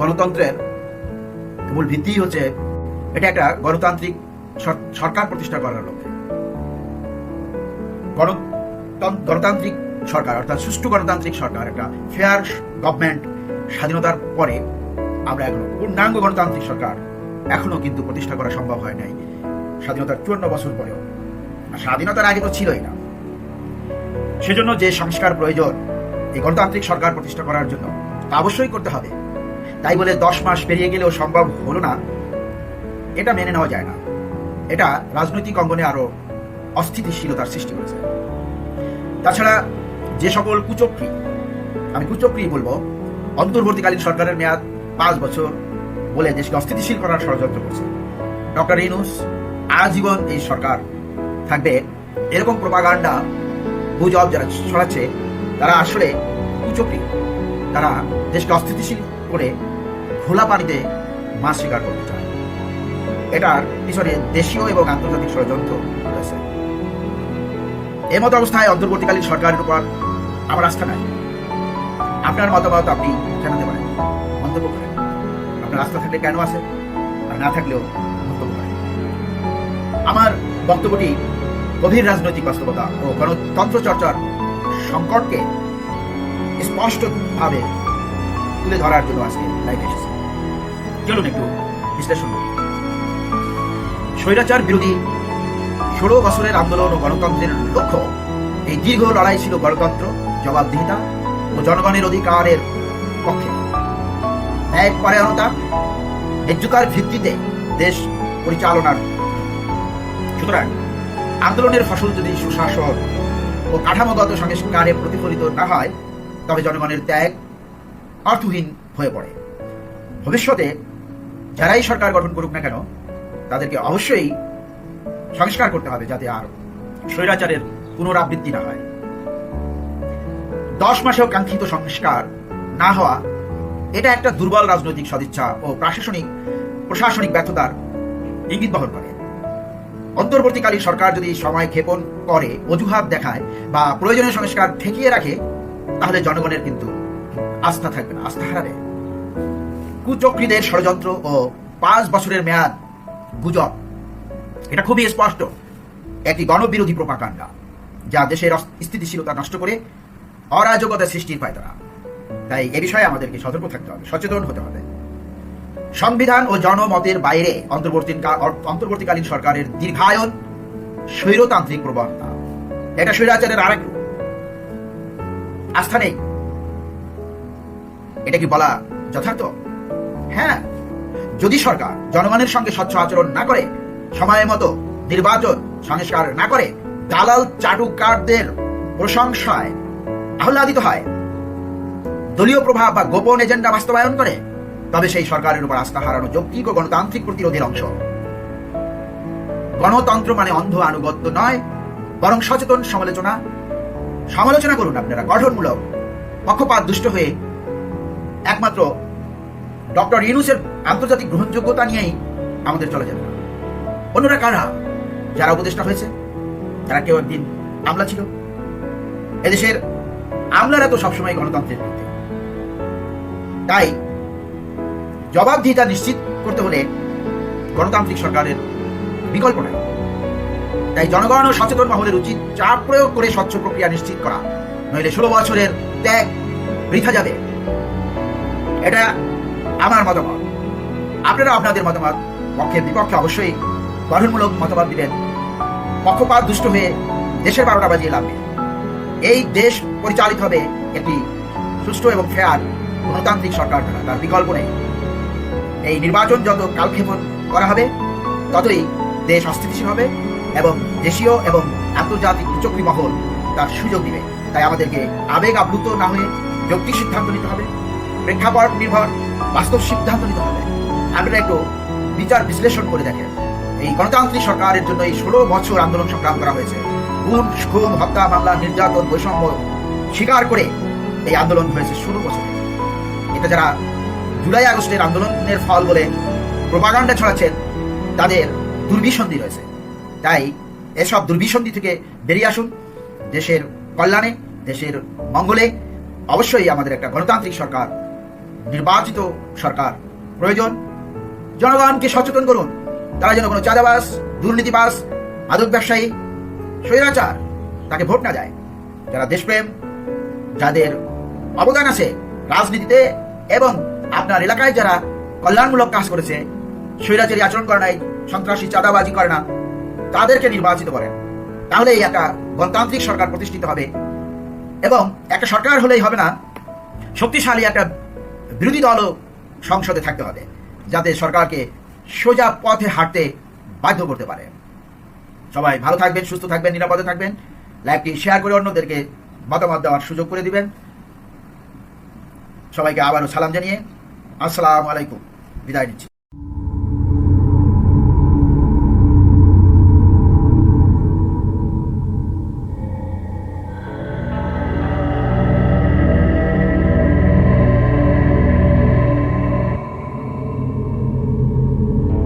গণতন্ত্রের মূল ভিত্তি হচ্ছে এটা একটা গণতান্ত্রিক সরকার প্রতিষ্ঠা করার লক্ষ্যে। গণতান্ত্রিক সরকার, অর্থাৎ সুষ্ঠু গণতান্ত্রিক সরকার, একটা ফেয়ার গভর্নমেন্ট স্বাধীনতার পরে আমরা এখনও পূর্ণাঙ্গ গণতান্ত্রিক সরকার এখনও কিন্তু প্রতিষ্ঠা করা সম্ভব হয় নাই, স্বাধীনতার চুয়ান্ন বছর পরেও। স্বাধীনতার আগে তো ছিলই না। সেজন্য যে সংস্কার প্রয়োজন এই গণতান্ত্রিক সরকার প্রতিষ্ঠা করার জন্য তা অবশ্যই করতে হবে। তাই বলে দশ মাস পেরিয়ে গেলেও সম্ভব হলো না, এটা মেনে নেওয়া যায় না। এটা রাজনৈতিক অঙ্গনে আরও অস্থিতিশীলতার সৃষ্টি করেছে। তাছাড়া যে সকল কুচক্রী, আমি কুচক্রী বলব, অন্তর্বর্তীকালীন সরকারের মেয়াদ পাঁচ বছর বলে দেশকে অস্থিতিশীল করার ষড়যন্ত্র করছে। ডক্টর ইনুস আজীবন এই সরকার থাকবে। এরকম প্রপাগান্ডা গুজব যারা ছড়াচ্ছে, তারা আসলে কুচক্রী, তারা দেশকে অস্থিতিশীল করে খোলা পানিতে মাছ শিকার করতে চায়। এটার পিছনে দেশীয় এবং আন্তর্জাতিক ষড়যন্ত্র রয়েছে। এ মতো অবস্থায় অন্তর্বর্তীকালীন সরকারের উপর আমার আস্থা নাই। আপনার মতামত আপনি জানাতে পারেন, মন্তব্য করেন। আপনার আস্থা থাকলে কেন আছে, আর না থাকলেও মন্তব্য করেন। আমার বক্তব্যটি গভীর রাজনৈতিক বাস্তবতা ও গণতন্ত্র চর্চার সংকটকে স্পষ্টভাবে তুলে ধরার জন্য আজকে লাইভে এসেছে। চলুন একটু বিশ্লেষণ করি। স্বৈরাচার বিরোধী ষোলো বছরের আন্দোলন ও গণতন্ত্রের লক্ষ্য, এই দীর্ঘ লড়াই ছিল গণতন্ত্র, জবাবদিহিতা ও জনগণের অধিকারের পক্ষে। ন্যায় পরায়ণতা ন্যায্যতার ভিত্তিতে দেশ পরিচালনার সুতরাং আন্দোলনের ফসল যদি সুশাসন ও কাঠামোগত সংস্কারে প্রতিফলিত না হয়, তবে জনগণের ত্যাগ অর্থহীন হয়ে পড়ে। ভবিষ্যতে যারাই সরকার গঠন করুক না কেন, তাদেরকে অবশ্যই সংস্কার করতে হবে যাতে আর স্বৈরাচারের পুনরাবৃত্তি না হয়। দশ মাসেও কাঙ্ক্ষিত সংস্কার না হওয়া, এটা একটা দুর্বল রাজনৈতিক সদিচ্ছা ও প্রশাসনিক প্রশাসনিক ব্যর্থতার ইঙ্গিত বহন করে। অন্তর্বর্তীকালীন সরকার যদি সময় ক্ষেপণ করে, অজুহাত দেখায় বা প্রয়োজনীয় সংস্কার ঠেকিয়ে রাখে, তাহলে জনগণের কিন্তু আস্থা থাকবে না, আস্থা হারাবে। কুচক্রীদের ষড়যন্ত্র ও পাঁচ বছরের মেয়াদ গুজব। এটা খুবই স্পষ্ট। একটি গণবিরোধী প্রপাকাণ্ডা, যা দেশের স্থিতিশীলতা নষ্ট করে অরাজকতা সৃষ্টির পায় তারা তাই এ বিষয়ে আমাদেরকে সতর্ক থাকতে হবে, সচেতন হতে হবে। সংবিধান ও জনমতের বাইরে অন্তর্বর্তী অন্তর্বর্তীকালীন সরকারের দীর্ঘায়ন স্বৈরতান্ত্রিক প্রবণতা। এটা স্বৈরাচারের আরেক আস্থা নেই। এটা কি বলা যথার্থ? হ্যাঁ। যদি সরকার জনগণের সঙ্গে স্বচ্ছ আচরণ না করে সময় মতো নির্বাচন সংস্কার না করে, দালাল চাটুকারদের প্রশংসায় আহ্লাদিত হয়, দলীয় প্রভাব বা গোপন এজেন্ডা বাস্তবায়ন করে, তবে সেই সরকারের উপর আস্থা হারানো যৌক্তিক ও গণতান্ত্রিক প্রতিরোধের অংশ। গণতন্ত্র মানে অন্ধ আনুগত্য নয়, বরং সচেতন সমালোচনা। সমালোচনা করুন আপনারা, গঠনমূলক। পক্ষপাত দুষ্ট হয়ে একমাত্র ডক্টর ইউনুসের আন্তর্জাতিক গ্রহণযোগ্যতা নিয়েই আমাদের চলে যাবে। অন্যরা কারা? যারা উপদেষ্টা হয়েছে যারা কেউ একদিন আমলা ছিল। এদেশের আমলারা তো সবসময় গণতন্ত্রের বিরুদ্ধে। তাই জবাবদিহিতা নিশ্চিত করতে হলে গণতান্ত্রিক সরকারের বিকল্প নাই। তাই জনগণ ও সচেতন মহলের উচিত চাপ প্রয়োগ করে স্বচ্ছ প্রক্রিয়া নিশ্চিত করা। নইলে ষোলো বছরের ত্যাগ বৃথা যাবে। এটা আমার মতামত। আপনারা আপনাদের মতামত, পক্ষের বিপক্ষে অবশ্যই গঠনমূলক মতামত দিবেন। পক্ষপাত দুষ্ট হয়ে দেশের বারোটা বাজিয়ে লাভ। এই দেশ পরিচালিত হবে একটি সুষ্ঠু এবং ফেয়ার গণতান্ত্রিক সরকার দ্বারা। তার বিকল্প নেই। এই নির্বাচন যত কালক্ষেপণ করা হবে, ততই দেশ অস্থিতিশীল হবে এবং দেশীয় এবং আন্তর্জাতিক চক্রী মহল তার সুযোগ দিবে। তাই আমাদেরকে আবেগ আপ্লুত না হয়ে যৌক্তিক সিদ্ধান্ত নিতে হবে। প্রেক্ষাপট নির্ভর বাস্তব সিদ্ধান্ত নিতে হবে। আপনারা একটু বিচার বিশ্লেষণ করে দেখেন। এই গণতান্ত্রিক সরকারের জন্য এই ষোলো বছর আন্দোলন সংগ্রাম করা হয়েছে। গুম, খুন, হত্যা, মামলা, নির্যাতন, বৈষম্য স্বীকার করে এই আন্দোলন হয়েছে ষোলো বছর। এটা যারা জুলাই আগস্টের আন্দোলনের ফল বলে প্রপাগান্ডা ছড়াচ্ছেন, তাদের দুর্বিসন্ধি রয়েছে। তাই এসব দুর্বিসন্ধি থেকে বেরিয়ে আসুন। দেশের কল্যাণে, দেশের মঙ্গলে অবশ্যই আমাদের একটা গণতান্ত্রিক সরকার নির্বাচিত সরকার। প্রয়োজন? জনগণকে সচেতন করুন। তারা যেন কোনো চাঁদাবাস দুর্নীতিবাস মাদক ব্যবসায়ী, স্বৈরাচার তাকে ভোট না যায় যারা দেশপ্রেম, যাদের অবদান আছে রাজনীতিতে এবং আপনার এলাকায় যারা কল্যাণমূলক কাজ করেছে, স্বৈরাচারী আচরণ করে নাই, সন্ত্রাসী চাঁদাবাজি করে না, তাদেরকে নির্বাচিত করেন। তাহলে এই একটা গণতান্ত্রিক সরকার প্রতিষ্ঠিত হবে। এবং একটা সরকার হলেই হবে না, শক্তিশালী একটা বিরোধী দলও সংসদে থাকতে হবে, যাতে সরকারকে সোজা পথে হাঁটতে বাধ্য করতে পারে। সবাই ভালো থাকবেন, সুস্থ থাকবেন, নিরাপদে থাকবেন। লাইভটি শেয়ার করে অন্যদেরকে মতামত দেওয়ার সুযোগ করে দিবেন। সবাইকে আবারও সালাম জানিয়ে আসসালামু আলাইকুম। বিদায় নিচ্ছি।